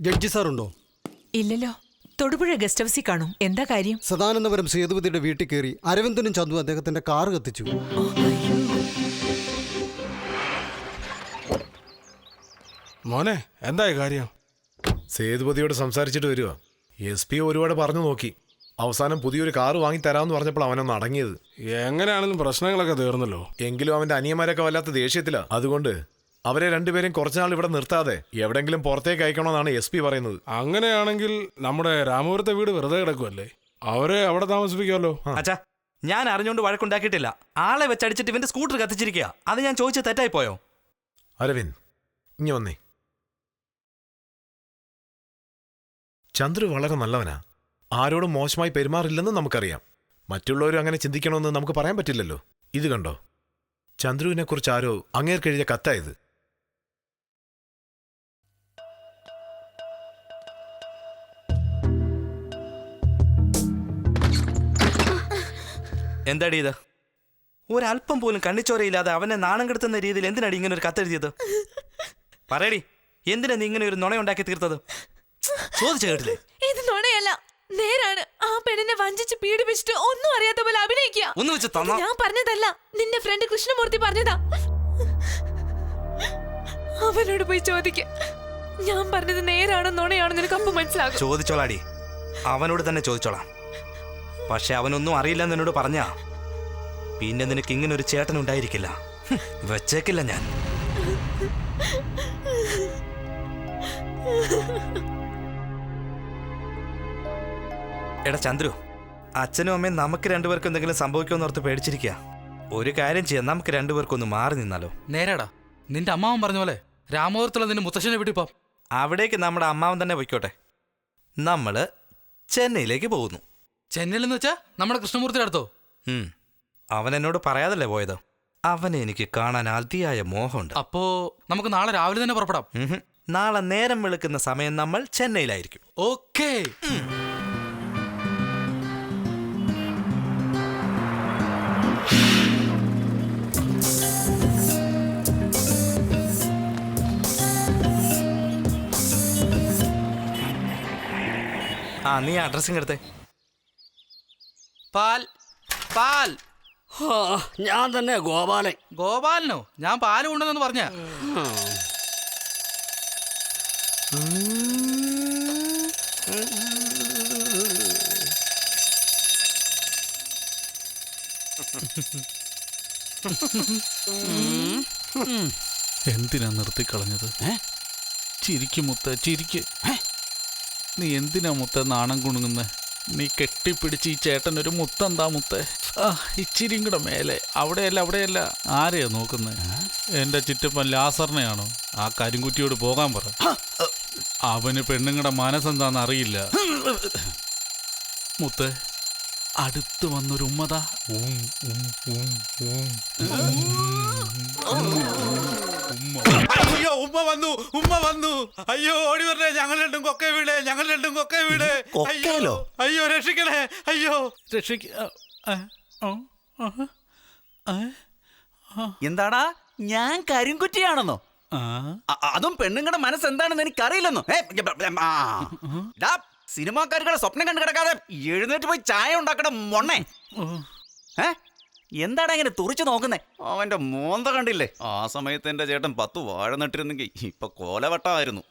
Judge ഉണ്ടോ ഇല്ലല്ലോ. Thodupuzha guest ഹൗസിൽ കാണും. എന്താ കാര്യം? സദാനന്ദപുരം സേതുപതിയുടെ വീട്ടിൽ കയറി അരവിന്ദനും ചന്തു അദ്ദേഹത്തിന്റെ കാർ കത്തിച്ചു. മോനെ എന്തായ കാര്യം? സേതുപതിയോട് സംസാരിച്ചിട്ട് വരിക എസ് പി ഒരുപാട് പറഞ്ഞു നോക്കി. അവസാനം പുതിയൊരു കാർ വാങ്ങി തരാമെന്ന് പറഞ്ഞപ്പോൾ അവനൊന്ന് അടങ്ങിയത്. എങ്ങനെയാണെങ്കിലും പ്രശ്നങ്ങളൊക്കെ തീർന്നല്ലോ. എങ്കിലും അവന്റെ അനിയന്മാരൊക്കെ വല്ലാത്ത ദേഷ്യത്തിലാ. അതുകൊണ്ട് അവരെ രണ്ടുപേരും കുറച്ചുനാൾ ഇവിടെ നിർത്താതെ എവിടെങ്കിലും പുറത്തേക്ക് അയക്കണമെന്നാണ് എസ് പി പറയുന്നത്. അങ്ങനെയാണെങ്കിൽ നമ്മുടെ രാമപുരത്തെ വീട് വെറുതെ കിടക്കുമല്ലേ അവരെ അവിടെ താമസിപ്പിക്കാമല്ലോ. അച്ഛാ ഞാൻ അറിഞ്ഞുകൊണ്ട് വഴക്കുണ്ടാക്കിയിട്ടില്ല. ആളെ വെച്ചടിച്ചിട്ട് ഇവന്റെ സ്കൂട്ടർ കത്തിച്ചിരിക്കുക അത് ഞാൻ ചോദിച്ച തെറ്റായി പോയോ? അരവിന്ദ് ഇനി വന്നേ. ചന്ദ്രു വളരെ നല്ലവനാ. ആരോടും മോശമായി പെരുമാറില്ലെന്ന് നമുക്കറിയാം. മറ്റുള്ളവരും അങ്ങനെ ചിന്തിക്കണമെന്ന് നമുക്ക് പറയാൻ പറ്റില്ലല്ലോ. ഇത് കണ്ടോ? ചന്ദ്രുവിനെക്കുറിച്ച് ആരോ അങ്ങേർക്കെഴുതിയ കത്തായത് എന്താടി ഇത്? ഒരല്പം പോലും കണ്ണിച്ചോരയില്ലാതെ അവനെ നാണം കെടുത്തുന്ന രീതിയിൽ എന്തിനാടി ഇങ്ങനെ ഒരു കത്തെഴുതിയത്? പറയടി എന്തിനാ നീ ഇങ്ങനെ ഒരു നുണയുണ്ടാക്കി തീർത്തത്? ചോദിച്ചു കേട്ടില്ലേ? ഇത് നുണയല്ല നേരാണ്. ആ പെണ്ണിനെ വഞ്ചിച്ച് പീഡിപ്പിച്ചിട്ട് ഒന്നും അറിയാത്ത പോലെ അഭിനയിക്കുക. ഒന്ന് വെച്ച് ഞാൻ പറഞ്ഞതല്ല നിന്റെ ഫ്രണ്ട് കൃഷ്ണമൂർത്തി പറഞ്ഞതാ. അവനോട് പോയി ചോദിക്ക. ഞാൻ പറഞ്ഞത് നേരാണോ നുണയാണോ നിനക്ക് അപ്പം മനസ്സിലാകും. ചോദിച്ചോളാടി. അവനോട് തന്നെ ചോദിച്ചോളാം. പക്ഷെ അവനൊന്നും അറിയില്ലെന്ന് എന്നോട് പറഞ്ഞാ. പിന്നെ നിനക്ക് ഇങ്ങനെ ഒരു ചേട്ടൻ ഉണ്ടായിരിക്കില്ല വെച്ചേക്കില്ല ഞാൻ. എടാ ചന്ദ്രു അച്ഛനും അമ്മയും നമുക്ക് രണ്ടുപേർക്കും എന്തെങ്കിലും സംഭവിക്കുമെന്ന് ഓർത്ത് പേടിച്ചിരിക്കുക ഒരു കാര്യം ചെയ്യാം നമുക്ക് രണ്ടുപേർക്കൊന്ന് മാറി നിന്നാലോ. നേരാടാ നിന്റെ അമ്മാവൻ പറഞ്ഞ പോലെ രാമപുരത്തുള്ള നിന്റെ മുത്തശ്ശനെ വീട്ടിൽ പോം അവിടേക്ക് നമ്മുടെ അമ്മാവൻ തന്നെ പൊയ്ക്കോട്ടെ. നമ്മൾ ചെന്നൈയിലേക്ക് പോകുന്നു. ചെന്നൈയിൽ എന്ന് വെച്ചാ നമ്മുടെ കൃഷ്ണമൂർത്തി അടുത്തോ. അവൻ എന്നോട് പറയാതല്ലേ പോയത്? അവനെ എനിക്ക് കാണാൻ അതിയായ മോഹമുണ്ട്. അപ്പോ നമുക്ക് നാളെ രാവിലെ തന്നെ പുറപ്പെടാം. നാളെ നേരം വെളുക്കുന്ന സമയം നമ്മൾ ചെന്നൈയിലായിരിക്കും. ഓക്കേ. ആ നീ അഡ്രസ്സിങ് എടുത്തേ. പാൽ. പാൽ. ഞാൻ തന്നെ ഗോപാലൻ. ഗോപാലനോ? ഞാൻ പാൽ കൊണ്ടുവന്നു പറഞ്ഞ. എന്തിനാ നിർത്തിക്കളഞ്ഞത് ചിരിക്ക് മുത്ത ചിരിക്ക്. നീ എന്തിനാ മുത്ത നാണം കുണുങ്ങുന്നെ? നീ കെട്ടിപ്പിടിച്ച് ഈ ചേട്ടൻ ഒരു മുത്തെന്താ മുത്തേ? ആ ഇച്ചിരിയും കൂടെ മേലെ. അവിടെയല്ല അവിടെയല്ല. ആരെയാ നോക്കുന്നത് എന്റെ ചുറ്റപ്പൻ ലാസറിനെയാണോ? ആ കരിങ്കുറ്റിയോട് പോകാൻ പറ. അവന് പെണ്ണുങ്ങളുടെ മനസ്സെന്താന്ന് അറിയില്ല. മുത്ത് അടുത്ത് വന്നൊരു ഉമ്മതാ. ഉം, ഉം, ഉം, ഉം. അയ്യോ ഉമ്മ വന്നു ഉമ്മ വന്നു. അയ്യോ ഓടി വരണേ ഞങ്ങൾ രണ്ടും കൊക്കെ വീട് ഞങ്ങൾ രണ്ടും കൊക്കെ വീട്. അയ്യോ? അയ്യോ രക്ഷിക്കണേ. അയ്യോ. രക്ഷിക്ക എന്താടാ? ഞാൻ കരിങ്കുറ്റിയാണെന്നോ? അതും പെണ്ണുങ്ങളുടെ മനസ്സ് എന്താണെന്ന് എനിക്കറിയില്ലെന്നോ? ഏ, ആ. ഡാ, സിനിമാക്കാരുടെ സ്വപ്നം കണ്ടു കിടക്കാതെ എഴുന്നേറ്റ് പോയി ചായ ഉണ്ടാക്കണം മൊണ്ണേ. ഏ? എന്താടാ അങ്ങനെ തുറിച്ചു നോക്കുന്നേ? അവന്റെ മോന്ത കണ്ടില്ലേ? ആ സമയത്ത് എന്റെ ചേട്ടൻ പത്ത് വാഴ നട്ടിരുന്നെങ്കിൽ ഇപ്പൊ കോലവട്ടമായിരുന്നു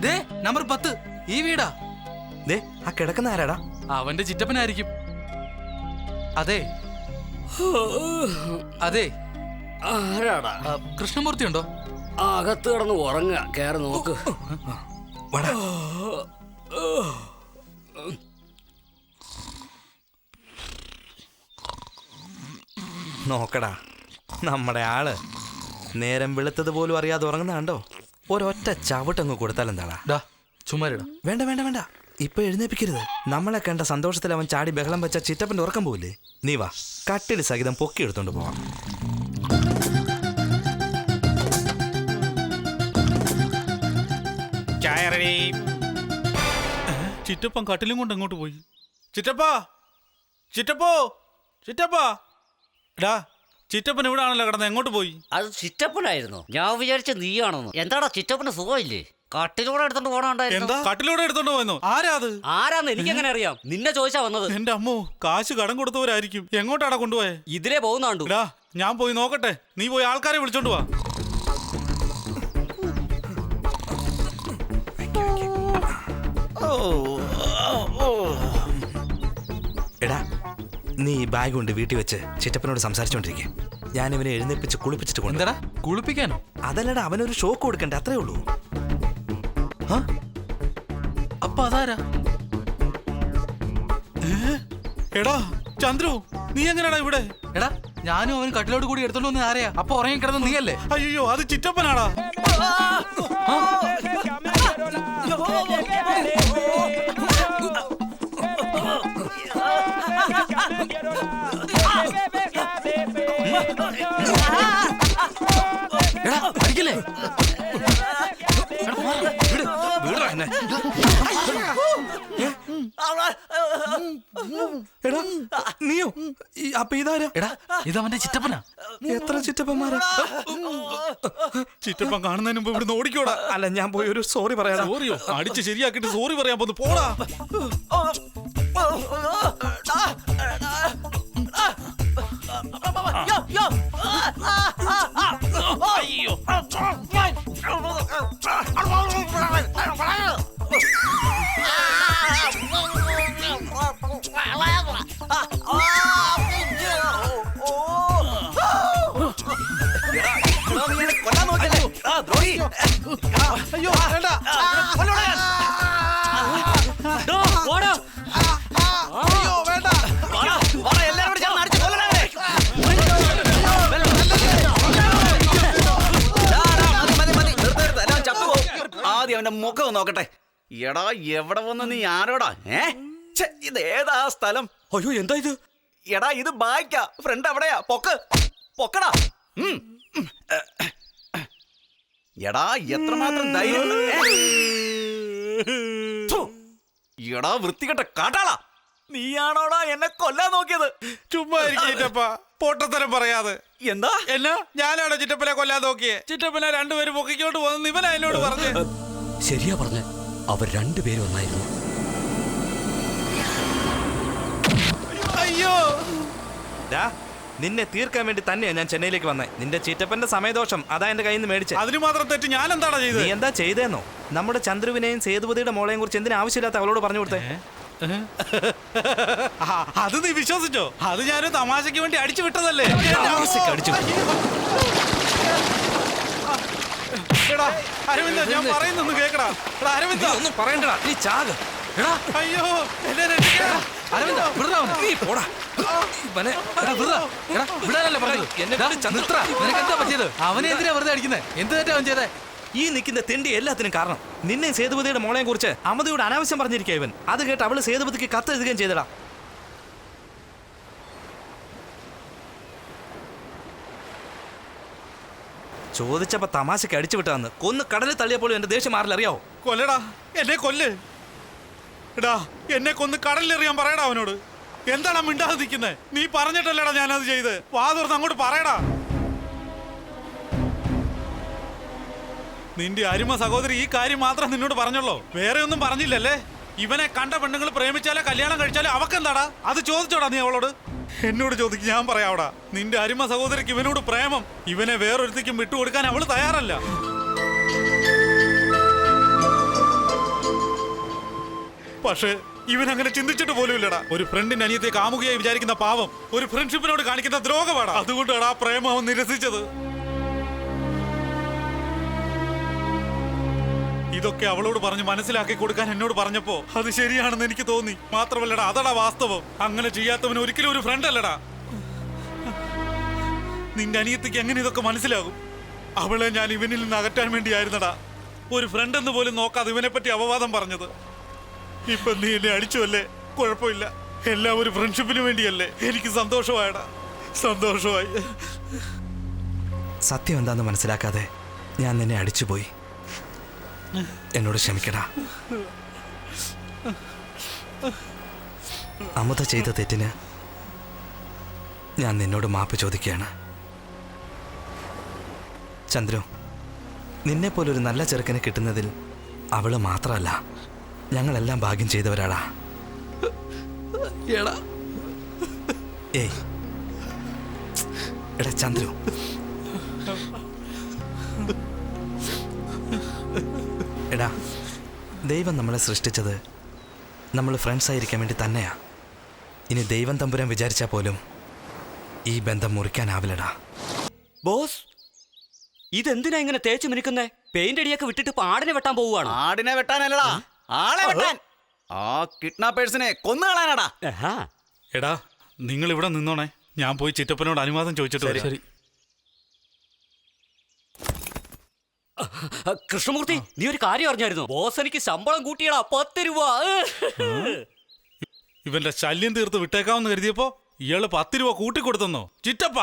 ദേ നമ്പർ പത്ത്. ഈ വീടാ. ദേ ആ കിടക്കുന്ന ആരാടാ? അവന്റെ ചിറ്റപ്പനായിരിക്കും. അതെ. അതെ. ആരാടാ? ആ, കൃഷ്ണമൂർത്തി ഉണ്ടോ? അകത്ത് കിടന്ന് ഉറങ്ങുക. കയറി നോക്ക്. വാടാ. നോക്കടാ നമ്മുടെ ആൾ നേരം വെളുത്തത് പോലും അറിയാതെ ഉറങ്ങുന്ന കണ്ടോ? ഒരൊറ്റ ചവിട്ടങ്ങ് കൊടുത്താൽ എന്താടാ? ഡാ ചുമ്മാരിടാ. വേണ്ട വേണ്ട വേണ്ട. ഇപ്പൊ എഴുന്നേപ്പിക്കരുത്. നമ്മളെ കണ്ട സന്തോഷത്തിൽ അവൻ ചാടി ബഹളം വെച്ച ചിറ്റപ്പന്റെ ഉറക്കം പോവില്ലേ? നീ വാ കട്ടിൽ സഹിതം പൊക്കി എടുത്തോണ്ട് പോവാം. ചിറ്റപ്പൻ കട്ടിലും കൊണ്ട് അങ്ങോട്ട് പോയി? ചിറ്റപ്പാ ചിറ്റപ്പോ ചിറ്റപ്പാ. എടാ ചിറ്റപ്പൻ ഇവിടെ ആണല്ലോ കിടന്ന് എങ്ങോട്ട് പോയി? അത് ചിറ്റപ്പനായിരുന്നു. ഞാൻ വിചാരിച്ച നീയാണെന്ന്. എന്താടാ ചിറ്റപ്പന് സുഖമില്ലേ? കട്ടിലൂടെ എടുത്തോണ്ട് പോണണ്ടായിരുന്നു എന്താ? കട്ടിലൂടെ എടുത്തോണ്ട് പോയെന്നോ? ആരാ അത്? ആരാന്ന് എനിക്കെങ്ങനെ അറിയാം. നിന്നെ ചോദിച്ചാ വന്നത്. എന്റെ അമ്മോ കാശ് കടം കൊടുത്തവരായിരിക്കും. എങ്ങോട്ടാടാ കൊണ്ടുപോയെ? ഇതിലേ പോകുന്നാണ്ടു. ഡാ ഞാൻ പോയി നോക്കട്ടെ. നീ പോയി ആൾക്കാരെ വിളിച്ചോണ്ട് വാ. എടാ നീ ഈ ബാഗ് കൊണ്ട് വീട്ടിൽ വെച്ച് ചിറ്റപ്പനോട് സംസാരിച്ചോണ്ടിരിക്കും. ഞാൻ ഇവനെ എഴുന്നേപ്പിച്ച് കുളിപ്പിച്ചിട്ട് കൊണ്ട് എന്താടാ? കുളിപ്പിക്കാനോ? അതല്ലടാ അവനൊരു ഷോക്ക് കൊടുക്കണ്ടേ അത്രേ ഉള്ളൂ. അപ്പൊ അതാരാ? എടാ ചന്ദ്രു നീ എങ്ങനെയാടാ ഇവിടെ? എടാ ഞാനും അവൻ കട്ടിലോട് കൂടി എടുത്തോണ്ട് വന്ന് ആരെയാ? അപ്പൊ ഉറങ്ങി കിടന്ന് നീയല്ലേ? അയ്യോ അത് ചിറ്റപ്പനാടാ. എടാ അടിക്കല്ലേ എടാ നീയോ അപ്പൊ ഇതാരാ എടാ ഇത് അവന്റെ ചിറ്റപ്പനാ എത്ര ചിറ്റപ്പന്മാരാ ചിറ്റപ്പൻ കാണുന്നതിന് മുമ്പ് ഇവിടുന്ന് ഓടിക്കോടാ അല്ല ഞാൻ പോയി ഒരു സോറി പറയാ സോറിയോ അടിച്ച് ശരിയാക്കിട്ട് സോറി പറയാൻ പോന്നു പോടാ കൊല്ലാൻ ആദ്യം അവന്റെ മുഖം നോക്കട്ടെ. എടാ എവിടെ വന്ന് നീ ആരോടാ? ഏ? ഇത് ഏതാ സ്ഥലം? അയ്യോ എന്താ ഇത്? എടാ ഇത് ബായ്ക്കാ. ഫ്രണ്ട് എവിടെയാ പൊക്ക്. പൊക്കടാ. എടാ എത്രമാത്രം ധൈര്യം? എടാ വൃത്തികെട്ട കാട്ടാളാ. നീയാണോടാ എന്നെ കൊല്ലാൻ നോക്കിയത്? ചുമ്മാ ചിറ്റപ്പ. പൊട്ടത്തരം പറയാതെ. എന്താ? എന്നാ? ഞാനാണോ ചിറ്റപ്പനെ കൊല്ലാൻ നോക്കിയേ? ചിറ്റപ്പനെ രണ്ടുപേരും പൊക്കിക്കോട്ട് പോകുന്നു ഇവനാ എന്നോട് പറഞ്ഞേ. ശരിയാ പറഞ്ഞ അവർ രണ്ടുപേരും ഒന്നായിരുന്നു. അയ്യോ. ഡാ നിന്നെ തീർക്കാൻ വേണ്ടി തന്നെയാ ഞാൻ ചെന്നൈയിലേക്ക് വന്നേ. നിന്റെ ചീറ്റപ്പന്റെ സമയദോഷം അതാ എന്റെ കയ്യിൽ നിന്ന് മേടിച്ചേ. അതിന് മാത്രം തെറ്റ് ഞാൻ എന്താണ് ചെയ്തത് നീ എന്താ ചെയ്തേന്നോ? നമ്മുടെ ചന്ദ്രുവിനെയും സേതുപതിയുടെ മോളെയും കുറിച്ച് എന്തിനാ ആവശ്യമില്ലാത്ത അവളോട് പറഞ്ഞു കൊടുത്തേ? അത് നീ വിശ്വസിച്ചോ? അത് ഞാനൊരു തമാശയ്ക്ക് വേണ്ടി അടിച്ചു വിട്ടതല്ലേ? അടിച്ചു എടാ അരവിന്ദ ഞാൻ പറയുന്നൊന്ന് കേക്കടാ. എടാ അരവിന്ദ. ഒന്നും പറയണ്ടടാ. നീ ചാക. എടാ. അയ്യോ എന്നെ രക്ഷിക്കണം. അരവിന്ദ അവനെ. നീ പോടാ. ഇവനെ. എടാ വിടറാ എടാ വിടാനല്ലേ പറഞ്ഞത്? എന്നെ വിട്ട് ചന്ദ്ര. നിനക്ക് എന്താ പറ്റിയത്? അവനെ എന്തിനാ വെറുതെ അടിക്കുന്നത് എന്ത് തെറ്റാ അവൻ ചെയ്തേ? ഈ നിൽക്കുന്ന തെണ്ടി എല്ലാത്തിനും കാരണം. നിന്നെ സേതുപതിയുടെ മോളെയും കുറിച്ച് അമതിയോട് അനാവശ്യം പറഞ്ഞിരിക്കുക ഇവൻ. അത് കേട്ട് അവൾ സേതുപതിക്ക് കത്ത് എഴുതുകയും ചെയ്തടാ. ചോദിച്ചപ്പോ തമാശക്ക് അടിച്ചു വിട്ടാന്ന് കൊന്ന് കടലിൽ തള്ളിയപ്പോഴും എന്റെ ദേഷ്യം മാറില്ല അറിയാവോ? കൊല്ലടാ എന്നെ കൊല്ല്. എടാ എന്നെ കൊന്ന് കടലിലെറിയാൻ പറയടാ അവനോട്. എന്താണ് മിണ്ടാതെ നിൽക്കുന്നത് നീ പറഞ്ഞിട്ടല്ലേടാ ഞാനത് ചെയ്ത്. വാ തുറന്ന് അങ്ങോട്ട് പറയടാ. നിന്റെ അരുമ സഹോദരി ഈ കാര്യം മാത്രം നിന്നോട് പറഞ്ഞുള്ളൂ വേറെ ഒന്നും പറഞ്ഞില്ലല്ലേ? ഇവനെ കണ്ട പെണ്ണുങ്ങൾ പ്രേമിച്ചാലോ കല്യാണം കഴിച്ചാലോ അവക്കെന്താടാ? അത് ചോദിച്ചോടാ നീ അവളോട്. എന്നോട് ചോദിക്കും ഞാൻ പറയാവടാ നിന്റെ അരിമ സഹോദരിക്ക് ഇവനോട് പ്രേമം. ഇവനെ വേറൊരുത്തേക്കും വിട്ടുകൊടുക്കാൻ അവൾ തയ്യാറല്ല. പക്ഷേ ഇവൻ അങ്ങനെ ചിന്തിച്ചിട്ട് പോലും ഇല്ലടാ. ഒരു ഫ്രണ്ടിന്റെ അനിയത്തെ കാമുകയായി വിചാരിക്കുന്ന പാവം ഒരു ഫ്രണ്ട്ഷിപ്പിനോട് കാണിക്കുന്ന ദ്രോഹമാണ് അതുകൊണ്ടാണ് ആ പ്രേമം നിരസിച്ചത്. ഇതൊക്കെ അവളോട് പറഞ്ഞ് മനസ്സിലാക്കി കൊടുക്കാൻ എന്നോട് പറഞ്ഞപ്പോ അത് ശരിയാണെന്ന് എനിക്ക് തോന്നി. മാത്രമല്ലടാ അതടാ വാസ്തവം. അങ്ങനെ ചെയ്യാത്തവൻ ഒരിക്കലും ഒരു ഫ്രണ്ട് അല്ലടാ. നിന്റെ അനിയത്തിക്ക് എങ്ങനെ ഇതൊക്കെ മനസ്സിലാകും? അവളെ ഞാൻ ഇവനിൽ നിന്ന് അകറ്റാൻ വേണ്ടിയായിരുന്നടാ. ഒരു ഫ്രണ്ട് എന്ന് പോലും നോക്കാതെ ഇവനെ പറ്റി അപവാദം പറഞ്ഞത്. ഇപ്പൊ നീ എന്നെ അടിച്ചുവല്ലേ കുഴപ്പമില്ല. എല്ലാം ഒരു ഫ്രണ്ട്ഷിപ്പിന് വേണ്ടിയല്ലേ? എനിക്ക് സന്തോഷമായടാ. സന്തോഷമായി. സത്യം എന്താന്ന് മനസ്സിലാക്കാതെ ഞാൻ നിന്നെ അടിച്ചുപോയി. എന്നോട് ക്ഷമിക്കടാ. അമൃത ചെയ്ത തെറ്റിന് ഞാൻ നിന്നോട് മാപ്പ് ചോദിക്കുകയാണ്. ചന്ദ്രു നിന്നെ പോലൊരു നല്ല ചെറുക്കനെ കിട്ടുന്നതിൽ അവൾ മാത്രമല്ല ഞങ്ങളെല്ലാം ഭാഗ്യം ചെയ്തവരാടാ. ഏയ്. എടാ ചന്ദ്രു എടാ ദൈവം നമ്മളെ സൃഷ്ടിച്ചത് നമ്മൾ ഫ്രണ്ട്സ് ആയിരിക്കാൻ വേണ്ടി തന്നെയാ. ഇനി ദൈവം തമ്പുരാൻ വിചാരിച്ചാൽ പോലും ഈ ബന്ധം മുറിക്കാനാവില്ലടാ. ബോസ് ഇതെന്തിനാ ഇങ്ങനെ തേച്ച് മിനുക്കുന്നേ പെയിന്റ് അടിയൊക്കെ വിട്ടിട്ട് പാടിനെ വെട്ടാൻ പോവുകയാണ്? ആടിനെ വെട്ടാനല്ലടാ ആളെ വെട്ടാൻ. ആ കിഡ്നാപ്പേഴ്സിനെ കൊന്നു കളയാനടാ എടാ നിങ്ങൾ ഇവിടെ നിന്നോണേ. ഞാൻ പോയി ചിറ്റപ്പനോട് അനുവാദം ചോദിച്ചിട്ട് വരാം. ശരി. കൃഷ്ണമൂർത്തി നീ ഒരു കാര്യം അറിഞ്ഞായിരുന്നു? ബോസ് എനിക്ക് ശമ്പളം കൂട്ടിയടാ പത്ത് രൂപ. ഇവന്റെ ശല്യം തീർത്ത് വിട്ടേക്കാമെന്ന് കരുതിയപ്പോ ഇയാൾ പത്ത് രൂപ കൂട്ടിക്കൊടുത്തെന്നോ? ചിറ്റപ്പ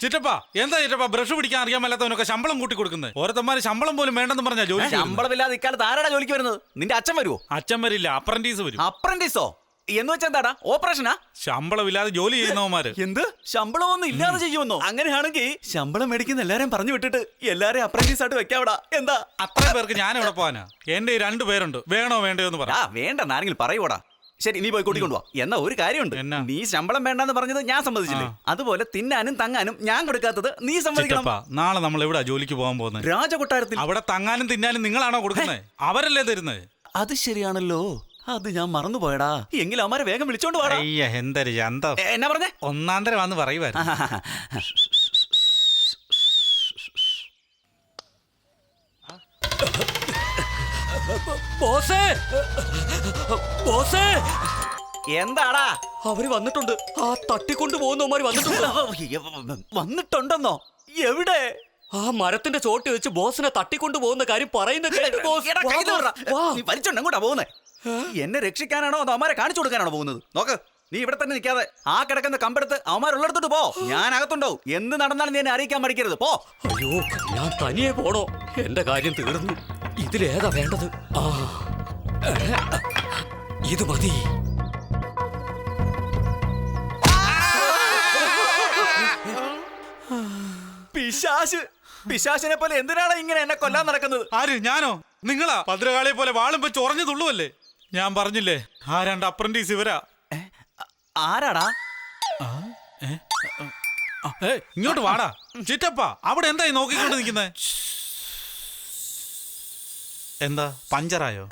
ചിറ്റപ്പ എന്താ ചിറ്റപ്പ ബ്രഷ് പിടിക്കാൻ അറിയാൻ മേലാത്തവനൊക്കെ ശമ്പളം കൂട്ടി കൊടുക്കുന്നത് ഓരോത്തന്മാര് ശമ്പളം പോലും വേണ്ടെന്ന് പറഞ്ഞാ ജോലി ശമ്പളം ഇല്ലാതെ ഇക്കാലത്ത് ആരാടാ ജോലിക്ക് വരുന്നത്? നിന്റെ അച്ഛൻ വരുമോ അച്ഛൻ വരില്ല അപ്രന്റീസ് വരും. അപ്രന്റീസോ? എന്ന് വെച്ചാ എന്താടാ? ഓപ്പറേഷനാ? ശമ്പളമില്ലാതെ ജോലി ചെയ്യുന്നവന്മാര്. എന്ത്? ശമ്പളമൊന്നും ഇല്ലാതെ ചെയ്യുമെന്നോ അങ്ങനെയാണെങ്കിൽ ശമ്പളം മേടിക്കുന്ന എല്ലാരെയും പറഞ്ഞു വിട്ടിട്ട് എല്ലാരെയും അപ്രന്റീസ് ആയിട്ട് വെക്കാവിടാ. എന്താ? അത്രയും പേർക്ക് ഞാൻ എവിടെ പോവാനാ? എന്റെ രണ്ടു പേരുണ്ട്. വേണോ വേണ്ടയോ എന്ന് പറ. ആ വേണ്ട. ആരെങ്കിലും പറയൂടാ ശരി നീ പോയി കൂട്ടിക്കൊണ്ടു എന്നാ ഒരു കാര്യമുണ്ട്. നീ ശമ്പളം വേണ്ടെന്ന് പറഞ്ഞത് ഞാൻ സമ്മതിച്ചില്ലേ? അതുപോലെ തിന്നാനും തങ്ങാനും ഞാൻ കൊടുക്കാത്തത് നീ സമ്മതിക്കണം. നാളെ നമ്മൾ എവിടെ ജോലിക്ക് പോകാൻ പോകുന്നത്? രാജകൊട്ടാരത്തിൽ. അവിടെ തങ്ങാനും തിന്നാനും നിങ്ങളാണോ കൊടുക്കുന്നത് അവരല്ലേ തരുന്നത് അത് ശരിയാണല്ലോ. അത് ഞാൻ മറന്നുപോയടാ. എങ്കിലും അമ്മാരെ വേഗം വിളിച്ചോണ്ട് വാടാ. അയ്യ എന്തൊരു ചന്ത. എ, എന്നാ പറഞ്ഞേ? ഒന്നാം തരം വന്ന് പറയുവായിരുന്നു. ബോസേ! ബോസേ! എന്താടാ? അവർ വന്നിട്ടുണ്ട്. ആ തട്ടിക്കൊണ്ടു പോകുന്നവന്മാര് വന്നിട്ടുണ്ട്. വന്നിട്ടുണ്ടെന്നോ? എവിടെ? ആ മരത്തിന്റെ ചോട്ടി വെച്ച് ബോസിനെ തട്ടിക്കൊണ്ട് പോകുന്ന കാര്യം പറയുന്നത് കേട്ടു ബോസ്. എടാ, വാ, ബോസ്, വാ. നീ വലിച്ചോണ്ട് എങ്ങോട്ടാ പോകുന്നത് എന്നെ രക്ഷിക്കാനാണോ അതോ അവന്മാരെ കാണിച്ചു കൊടുക്കാനാണോ പോകുന്നത്? നോക്ക് നീ ഇവിടെ തന്നെ നിൽക്കാതെ ആ കിടക്കുന്ന കമ്പെടുത്ത് അവന്മാരുള്ളിടത്തോട്ട് പോ. ഞാൻ അകത്തുണ്ടോ എന്ത് നടന്നാലും നീ എന്നെ അറിയിക്കാൻ മടിക്കരുത്. പോ. അയ്യോ ഞാൻ തനിയെ പോണോ? എന്റെ കാര്യം തീർന്നു. ഇതിലേതാ വേണ്ടത്? ആ. ഇത് മതി. പിശാശ് പിശാശിനെ പോലെ എന്തിനാണ് ഇങ്ങനെ എന്നെ കൊല്ലാൻ നടക്കുന്നത്? ആര് ഞാനോ? നിങ്ങളാ? ഭദ്രകാളിയെ പോലെ വാളും വെച്ച് ഉറഞ്ഞു തുള്ളുവല്ലേ? ഞാൻ പറഞ്ഞില്ലേ ആ രണ്ട് അപ്രന്റീസ് ഇവരാ. ആരാടാ? ഇങ്ങോട്ട് വാടാ. ചിറ്റപ്പ അവിടെ എന്തായി നോക്കിക്കൊണ്ട് നിൽക്കുന്നേ? എന്താ പഞ്ചറായോ.